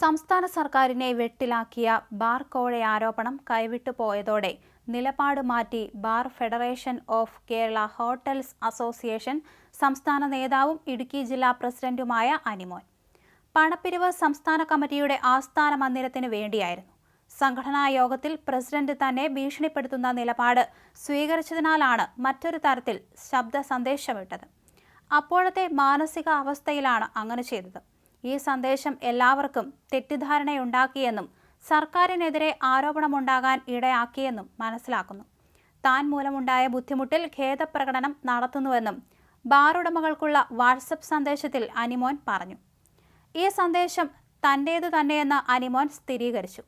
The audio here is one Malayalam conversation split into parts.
സംസ്ഥാന സർക്കാരിനെ വെട്ടിലാക്കിയ ബാർ കോഴ ആരോപണം കൈവിട്ടു പോയതോടെ നിലപാട് മാറ്റി bar federation of Kerala hotels association സംസ്ഥാന നേതാവും ഇടുക്കി ജില്ലാ പ്രസിഡന്റുമായ അനിമോൻ. പണപ്പിരിവ് സംസ്ഥാന കമ്മിറ്റിയുടെ ആസ്ഥാന മന്ദിരത്തിന് വേണ്ടിയായിരുന്നു. സംഘടനാ യോഗത്തിൽ പ്രസിഡന്റ് തന്നെ ഭീഷണിപ്പെടുത്തുന്ന നിലപാട് സ്വീകരിച്ചതിനാലാണ് മറ്റൊരു തരത്തിൽ ശബ്ദ സന്ദേശമിട്ടത്. അപ്പോഴത്തെ മാനസിക അവസ്ഥയിലാണ് അങ്ങനെ ചെയ്തത്. ഈ സന്ദേശം എല്ലാവർക്കും തെറ്റിദ്ധാരണയുണ്ടാക്കിയെന്നും സർക്കാരിനെതിരെ ആരോപണമുണ്ടാകാൻ ഇടയാക്കിയെന്നും മനസ്സിലാക്കുന്നു. താൻ മൂലമുണ്ടായ ബുദ്ധിമുട്ടിൽ ഖേദപ്രകടനം നടത്തുന്നുവെന്നും ബാറുടമകൾക്കുള്ള വാട്സപ്പ് സന്ദേശത്തിൽ അനിമോൻ പറഞ്ഞു. ഈ സന്ദേശം തന്റേതു തന്നെയെന്ന് അനിമോൻ സ്ഥിരീകരിച്ചു.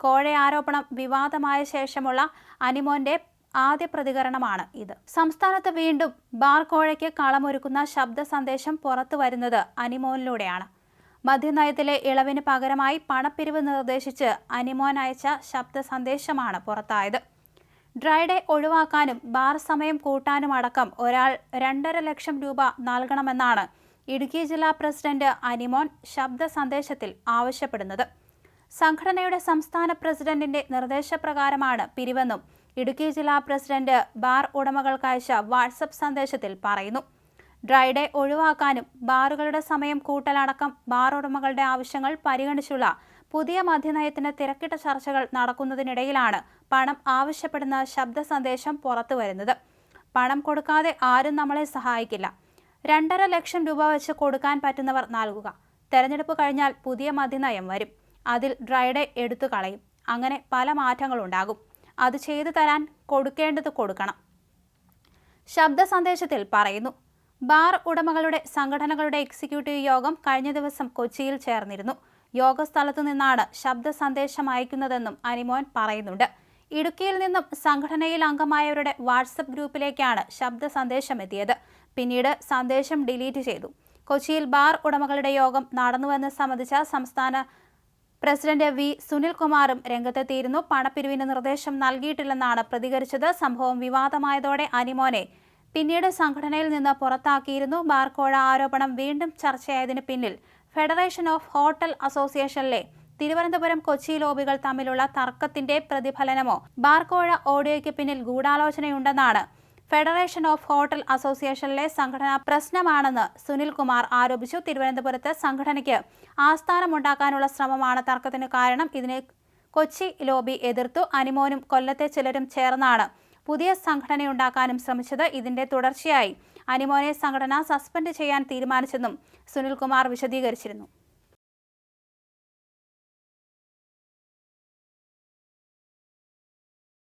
കോഴ ആരോപണം വിവാദമായ ശേഷമുള്ള അനിമോന്റെ ആദ്യ പ്രതികരണമാണ് ഇത്. സംസ്ഥാനത്ത് വീണ്ടും ബാർ കോഴയ്ക്ക് കളമൊരുക്കുന്ന ശബ്ദ സന്ദേശം പുറത്തു വരുന്നത് അനിമോനിലൂടെയാണ്. മദ്യനയത്തിലെ ഇളവിന് പകരമായി പണപ്പിരിവ് നിർദ്ദേശിച്ച് അനിമോൻ അയച്ച ശബ്ദ സന്ദേശമാണ് പുറത്തായത്. ഡ്രൈഡേ ഒഴിവാക്കാനും ബാർ സമയം കൂട്ടാനും അടക്കം ഒരാൾ രണ്ടര ലക്ഷം രൂപ നൽകണമെന്നാണ് ഇടുക്കി ജില്ലാ പ്രസിഡന്റ് അനിമോൻ ശബ്ദ സന്ദേശത്തിൽ ആവശ്യപ്പെടുന്നത്. സംഘടനയുടെ സംസ്ഥാന പ്രസിഡന്റിന്റെ നിർദ്ദേശപ്രകാരമാണ് പിരിവെന്നും ഇടുക്കി ജില്ലാ പ്രസിഡന്റ് ബാർ ഉടമകൾക്കയച്ച വാട്സപ്പ് സന്ദേശത്തിൽ പറയുന്നു. ഡ്രൈഡേ ഒഴിവാക്കാനും ബാറുകളുടെ സമയം കൂട്ടലടക്കം ബാർ ഉടമകളുടെ ആവശ്യങ്ങൾ പരിഗണിച്ചുള്ള പുതിയ മദ്യനയത്തിന് തിരക്കിട്ട ചർച്ചകൾ നടക്കുന്നതിനിടയിലാണ് പണം ആവശ്യപ്പെടുന്ന ശബ്ദ സന്ദേശം പുറത്തുവരുന്നത്. പണം കൊടുക്കാതെ ആരും നമ്മളെ സഹായിക്കില്ല. രണ്ടര ലക്ഷം രൂപ വെച്ച് കൊടുക്കാൻ പറ്റുന്നവർ നൽകുക. തെരഞ്ഞെടുപ്പ് കഴിഞ്ഞാൽ പുതിയ മദ്യനയം വരും. അതിൽ ഡ്രൈഡേ എടുത്തു കളയും. അങ്ങനെ പല മാറ്റങ്ങളുണ്ടാകും. അത് ചെയ്തു തരാൻ കൊടുക്കേണ്ടത് കൊടുക്കണം. ശബ്ദ സന്ദേശത്തിൽ പറയുന്നു ബാർ ഉടമകളുടെ സംഘടനകളുടെ എക്സിക്യൂട്ടീവ് യോഗം കഴിഞ്ഞ ദിവസം കൊച്ചിയിൽ ചേർന്നിരുന്നു. യോഗസ്ഥലത്തു നിന്നാണ് ശബ്ദ സന്ദേശം അയക്കുന്നതെന്നും അനിമോൻ പറയുന്നുണ്ട്. ഇടുക്കിയിൽ നിന്നും സംഘടനയിൽ അംഗമായവരുടെ വാട്സപ്പ് ഗ്രൂപ്പിലേക്കാണ് ശബ്ദ സന്ദേശം എത്തിയത്. പിന്നീട് സന്ദേശം ഡിലീറ്റ് ചെയ്തു. കൊച്ചിയിൽ ബാർ ഉടമകളുടെ യോഗം നടന്നുവെന്ന് സംബന്ധിച്ച സംസ്ഥാന പ്രസിഡന്റ് വി. സുനിൽകുമാറും രംഗത്തെത്തിയിരുന്നു. പണപ്പിരിവിന് നിർദ്ദേശം നൽകിയിട്ടില്ലെന്നാണ് പ്രതികരിച്ചത്. സംഭവം വിവാദമായതോടെ അനിമോനെ പിന്നീട് സംഘടനയിൽ നിന്ന് പുറത്താക്കിയിരുന്നു ബാർക്കോഴ ആരോപണം വീണ്ടും ചർച്ചയായതിന് പിന്നിൽ. ഫെഡറേഷൻ ഓഫ് ഹോട്ടൽ അസോസിയേഷനിലെ തിരുവനന്തപുരം കൊച്ചി ലോബികൾ തമ്മിലുള്ള തർക്കത്തിന്റെ പ്രതിഫലനമോ ബാർക്കോഴ ഓഡിയോയ്ക്ക് പിന്നിൽ ഗൂഢാലോചനയുണ്ടെന്നാണ് ഫെഡറേഷൻ ഓഫ് ഹോട്ടൽ അസോസിയേഷനിലെ സംഘടനാ പ്രശ്നമാണെന്ന് സുനിൽകുമാർ ആരോപിച്ചു. തിരുവനന്തപുരത്ത് സംഘടനയ്ക്ക് ആസ്ഥാനമുണ്ടാക്കാനുള്ള ശ്രമമാണ് തർക്കത്തിന് കാരണം. ഇതിനെ കൊച്ചി ലോബി എതിർത്തു. അനിമോനും കൊല്ലത്തെ ചിലരും ചേർന്നാണ്. പുതിയ സംഘടനയുണ്ടാക്കാനും ശ്രമിച്ചത് ഇതിന്റെ തുടർച്ചയായി. അനിമോനെ സംഘടന സസ്പെൻഡ് ചെയ്യാൻ തീരുമാനിച്ചെന്നും സുനിൽകുമാർ വിശദീകരിച്ചിരുന്നു.